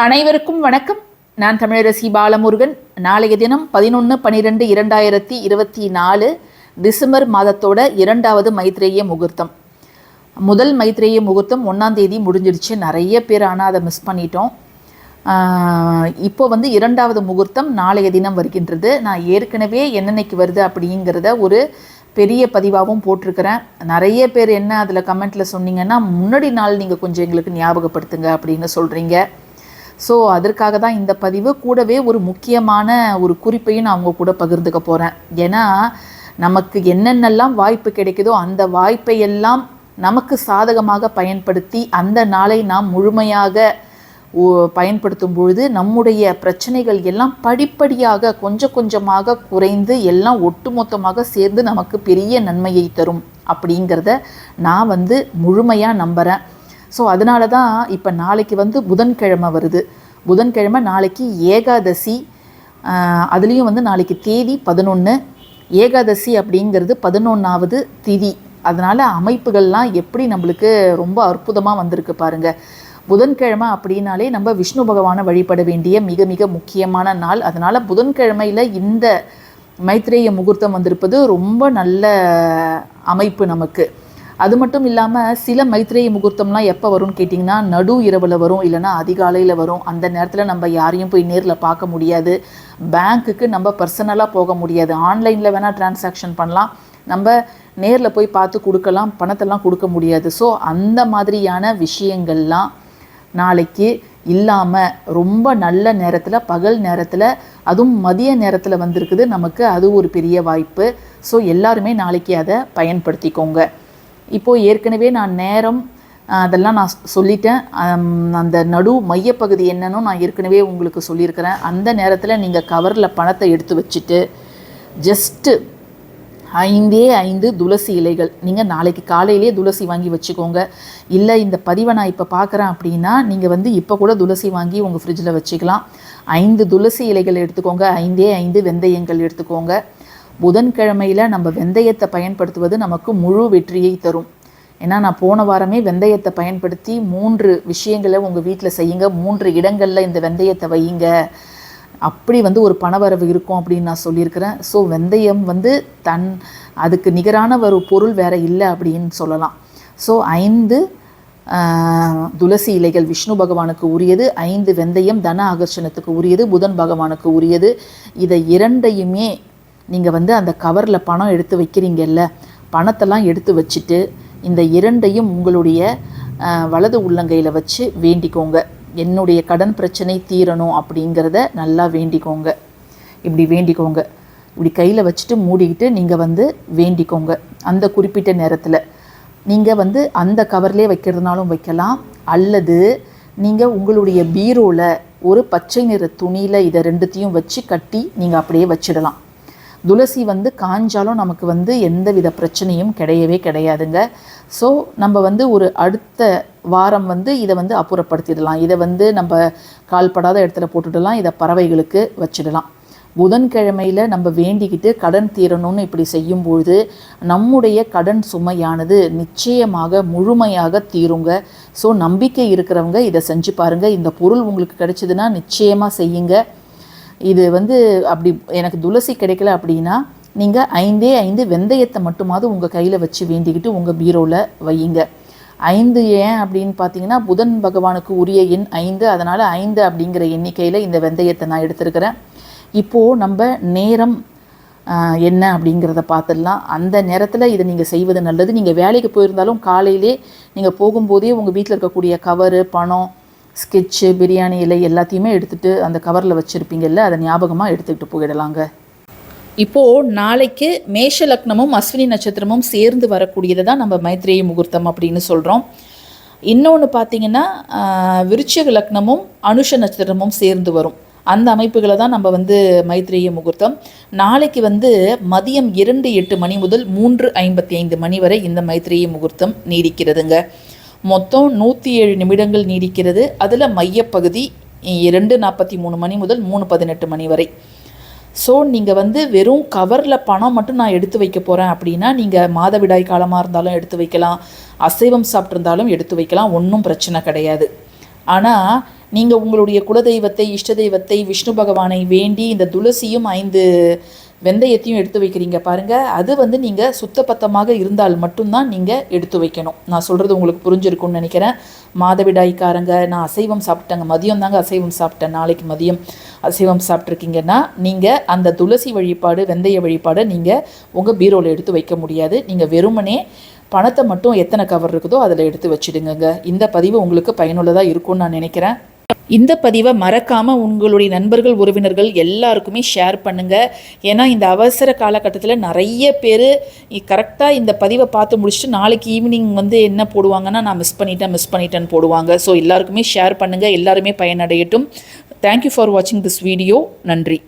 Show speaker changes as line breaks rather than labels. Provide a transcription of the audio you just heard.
அனைவருக்கும் வணக்கம். நான் தமிழரசி பாலமுருகன். நாளைய தினம் பதினொன்று பன்னிரெண்டு இரண்டாயிரத்தி இருபத்தி நாலு டிசம்பர் மாதத்தோட இரண்டாவது மைத்ரேய முகூர்த்தம். முதல் மைத்ரேய முகூர்த்தம் ஒன்றாம் தேதி முடிஞ்சிடுச்சு நிறைய பேர் ஆனால் அதை மிஸ் பண்ணிட்டோம். இப்போ வந்து இரண்டாவது முகூர்த்தம் நாளைய தினம் வருகின்றது. நான் ஏற்கனவே என்னென்னைக்கு வருது அப்படிங்கிறத ஒரு பெரிய பதிவாகவும் போட்டிருக்கிறேன். நிறைய பேர் என்ன அதில் கமெண்ட்டில் சொன்னீங்கன்னா முன்னாடி நாள் நீங்கள் கொஞ்சம் எங்களுக்கு ஞாபகப்படுத்துங்க அப்படின்னு சொல்கிறீங்க ஸோ அதற்காக தான் இந்த பதிவு கூடவே ஒரு முக்கியமான ஒரு குறிப்பையும் நான் அவங்க கூட பகிர்ந்துக்க போகிறேன் ஏன்னா நமக்கு என்னென்னலாம் வாய்ப்பு கிடைக்குதோ அந்த வாய்ப்பை எல்லாம் நமக்கு சாதகமாக பயன்படுத்தி அந்த நாளை நாம் முழுமையாக ஓ- பயன்படுத்தும் பொழுது நம்முடைய பிரச்சனைகள் எல்லாம் படிப்படியாக கொஞ்சம் கொஞ்சமாக குறைந்து எல்லாம் ஒட்டுமொத்தமாக சேர்ந்து நமக்கு பெரிய நன்மையை தரும். அப்படிங்கிறத நான் வந்து முழுமையாக நம்புகிறேன் ஸோ அதனால தான் இப்போ நாளைக்கு வந்து புதன்கிழமை வருது. புதன்கிழமை நாளைக்கு ஏகாதசி. அதுலேயும் வந்து நாளைக்கு தேதி பதினொன்று ஏகாதசி அப்படிங்கிறது பதினொன்றாவது திதி. அதனால் அமைப்புகள்லாம் எப்படி நம்மளுக்கு ரொம்ப அற்புதமாக வந்திருக்கு பாருங்கள் புதன்கிழமை அப்படின்னாலே நம்ம விஷ்ணு பகவானை வழிபட வேண்டிய மிக மிக முக்கியமான நாள். அதனால் புதன்கிழமையில் இந்த மைத்ரேய முகூர்த்தம் வந்திருப்பது ரொம்ப நல்ல அமைப்பு நமக்கு. அது மட்டும் இல்லாமல் சில மைத்ரேய முகூர்த்தம்லாம் எப்போ வரும்னு கேட்டிங்கன்னா நடு இரவில் வரும் இல்லைன்னா அதிகாலையில் வரும். அந்த நேரத்தில் நம்ம யாரையும் போய் நேரில் பார்க்க முடியாது. பேங்க்குக்கு நம்ம பர்சனலாக போக முடியாது. ஆன்லைனில் வேணால் டிரான்சாக்ஷன் பண்ணலாம். நம்ம நேரில் போய் பார்த்து கொடுக்கலாம் பணத்தெல்லாம் கொடுக்க முடியாது. ஸோ அந்த மாதிரியான விஷயங்கள்லாம் நாளைக்கு இல்லாமல் ரொம்ப நல்ல நேரத்தில் பகல் நேரத்தில் அதுவும் மதிய நேரத்தில் வந்திருக்குது. நமக்கு அது ஒரு பெரிய வாய்ப்பு. ஸோ எல்லாருமே நாளைக்கு அதை பயன்படுத்திக்கோங்க. இப்போது ஏற்கனவே நான் நேரம் அதெல்லாம் நான் சொல்லிட்டேன். அந்த நடு மையப்பகுதி என்னன்னு நான் ஏற்கனவே உங்களுக்கு சொல்லியிருக்கிறேன். அந்த நேரத்தில் நீங்கள் கவரில் பணத்தை எடுத்து வச்சுட்டு ஜஸ்ட்டு ஐந்தே ஐந்து துளசி இலைகள். நீங்கள் நாளைக்கு காலையிலே துளசி வாங்கி வச்சுக்கோங்க. இல்லை இந்த பதிவை நான் இப்போ பார்க்குறேன் அப்படின்னா நீங்கள் வந்து இப்போ கூட துளசி வாங்கி உங்கள் ஃப்ரிட்ஜில் வச்சுக்கலாம். ஐந்து துளசி இலைகள் எடுத்துக்கோங்க. ஐந்தே ஐந்து வெந்தயங்கள் எடுத்துக்கோங்க. புதன்கிழமையில் நம்ம வெந்தயத்தை பயன்படுத்துவது நமக்கு முழு வெற்றியை தரும். ஏன்னா நான் போன வாரமே வெந்தயத்தை பயன்படுத்தி மூன்று விஷயங்களை உங்கள் வீட்டில் செய்யுங்க. மூன்று இடங்களில் இந்த வெந்தயத்தை வையுங்க. அப்படி வந்து ஒரு பணவரவு இருக்கும் அப்படின்னு நான் சொல்லியிருக்கிறேன். ஸோ வெந்தயம் வந்து தன் அதுக்கு நிகரான ஒரு பொருள் வேற இல்லை அப்படின்னு சொல்லலாம். ஸோ ஐந்து துளசி இலைகள் விஷ்ணு பகவானுக்கு உரியது. ஐந்து வெந்தயம் தன ஆகர்ஷணத்துக்கு உரியது. புதன் பகவானுக்கு உரியது. இதை இரண்டையுமே நீங்கள் வந்து அந்த கவரில் பணம் எடுத்து வைக்கிறீங்கல்ல பணத்தெல்லாம் எடுத்து வச்சுட்டு இந்த இரண்டையும் உங்களுடைய வலது உள்ளங்கையில் வச்சு வேண்டிக்கோங்க. என்னுடைய கடன் பிரச்சனை தீரணும் அப்படிங்கிறத நல்லா வேண்டிக்கோங்க. இப்படி வேண்டிக்கோங்க. இப்படி கையில் வச்சுட்டு மூடிக்கிட்டு நீங்கள் வந்து வேண்டிக்கோங்க. அந்த குறிப்பிட்ட நேரத்தில். நீங்கள் வந்து அந்த கவர்லேயே வைக்கிறதுனாலும் வைக்கலாம். அல்லது நீங்கள் உங்களுடைய பீரோவில் ஒரு பச்சை நிற துணியில் இதை ரெண்டுத்தையும் வச்சு கட்டி நீங்கள் அப்படியே வச்சிடலாம். துளசி வந்து காஞ்சாலும் நமக்கு வந்து எந்தவித பிரச்சனையும் கிடையவே கிடையாதுங்க. ஸோ நம்ம வந்து ஒரு அடுத்த வாரம் வந்து இதை வந்து அப்புறப்படுத்திடலாம். இதை வந்து நம்ம கால்படாத இடத்துல போட்டுடலாம். இதை பறவைகளுக்கு வச்சிடலாம். புதன்கிழமையில் நம்ம வேண்டிக்கிட்டு கடன் தீரணும்னு இப்படி செய்யும்பொழுது நம்முடைய கடன் சுமையானது நிச்சயமாக முழுமையாக தீருங்க. ஸோ நம்பிக்கை இருக்கிறவங்க இதை செஞ்சு பாருங்கள் இந்த பொருள் உங்களுக்கு கிடைச்சதுன்னா நிச்சயமாக செய்யுங்க. இது வந்து அப்படி எனக்கு துளசி கிடைக்கல அப்படின்னா நீங்கள் ஐந்தே ஐந்து வெந்தயத்தை மட்டுமாவது உங்கள் கையில் வச்சு வேண்டிக்கிட்டு உங்கள் பீரோவில் வையுங்க. ஐந்து ஏன் அப்படின்னு பார்த்தீங்கன்னா புதன் பகவானுக்கு உரிய எண் ஐந்து அதனால் ஐந்து அப்படிங்கிற எண்ணிக்கையில் இந்த வெந்தயத்தை நான் எடுத்திருக்கிறேன். இப்போது நம்ம நேரம் என்ன அப்படிங்கிறத பார்த்துடலாம் அந்த நேரத்தில் இதை நீங்கள் செய்வது நல்லது. நீங்கள் வேலைக்கு போயிருந்தாலும் காலையிலே நீங்கள் போகும்போதே உங்கள் வீட்டில் இருக்கக்கூடிய கவரு பணம் ஸ்கெட்சு பிரியாணி இலை எல்லாத்தையுமே எடுத்துகிட்டு அந்த கவரில் வச்சுருப்பீங்கல்ல அதை ஞாபகமாக எடுத்துக்கிட்டு போயிடலாங்க. இப்போது நாளைக்கு மேஷ லக்னமும் அஸ்வினி நட்சத்திரமும் சேர்ந்து வரக்கூடியதை தான் நம்ம மைத்ரேய முகூர்த்தம் அப்படின்னு சொல்கிறோம் இன்னொன்று பார்த்தீங்கன்னா விருச்சக லக்னமும் அனுஷ நட்சத்திரமும் சேர்ந்து வரும். அந்த அமைப்புகளை தான் நம்ம வந்து மைத்ரேய முகூர்த்தம். நாளைக்கு வந்து மதியம் இரண்டு எட்டு மணி முதல் மூன்று ஐம்பத்தி ஐந்து மணி வரை இந்த மைத்ரேய முகூர்த்தம் நீடிக்கிறதுங்க. மொத்தம் நூற்றி ஏழு நிமிடங்கள் நீடிக்கிறது. அதில் மையப்பகுதி இரண்டு நாற்பத்தி மூணு மணி முதல் மூணு பதினெட்டு மணி வரை. ஸோ நீங்கள் வந்து வெறும் கவரில் பணம் மட்டும் நான் எடுத்து வைக்க போகிறேன் அப்படின்னா நீங்கள் மாதவிடாய் காலமாக இருந்தாலும் எடுத்து வைக்கலாம். அசைவம் சாப்பிட்ருந்தாலும் எடுத்து வைக்கலாம். ஒன்றும் பிரச்சனை கிடையாது. ஆனால் நீங்கள் உங்களுடைய குலதெய்வத்தை இஷ்ட தெய்வத்தை விஷ்ணு பகவானை வேண்டி இந்த துளசியும் ஐந்து வெந்தயத்தையும் எடுத்து வைக்கிறீங்க பாருங்கள் அது வந்து நீங்கள் சுத்தபத்தமாக இருந்தால் மட்டும்தான் நீங்கள் எடுத்து வைக்கணும். நான் சொல்கிறது உங்களுக்கு புரிஞ்சிருக்கும்னு நினைக்கிறேன். மாதவிடாய்க்காரங்க நான் அசைவம் சாப்பிட்டேங்க. மதியம் தாங்க அசைவம் சாப்பிட்டேன். நாளைக்கு மதியம் அசைவம் சாப்பிட்ருக்கீங்கன்னா நீங்கள் அந்த துளசி வழிபாடு வெந்தய வழிபாடை நீங்கள் உங்கள் பீரோவில் எடுத்து வைக்க முடியாது. நீங்கள் வெறுமனே பணத்தை மட்டும் எத்தனை கவர் இருக்குதோ அதில் எடுத்து வச்சிடுங்கங்க. இந்த பதிவு உங்களுக்கு பயனுள்ளதாக இருக்கும்னு நான் நினைக்கிறேன். இந்த பதிவை மறக்காமல் உங்களுடைய நண்பர்கள் உறவினர்கள் எல்லாருக்குமே ஷேர் பண்ணுங்கள் ஏன்னா இந்த அவசர காலகட்டத்தில் நிறைய பேர் கரெக்டாக இந்த பதிவை பார்த்து முடிச்சுட்டு நாளைக்கு ஈவினிங் வந்து என்ன போடுவாங்கன்னா நான் மிஸ் பண்ணிட்டேன் மிஸ் பண்ணிட்டேன்னு போடுவாங்க. ஸோ எல்லாருக்குமே ஷேர் பண்ணுங்கள் எல்லாருமே பயனடையட்டும். தேங்க்யூ ஃபார் வாட்சிங் திஸ் வீடியோ நன்றி.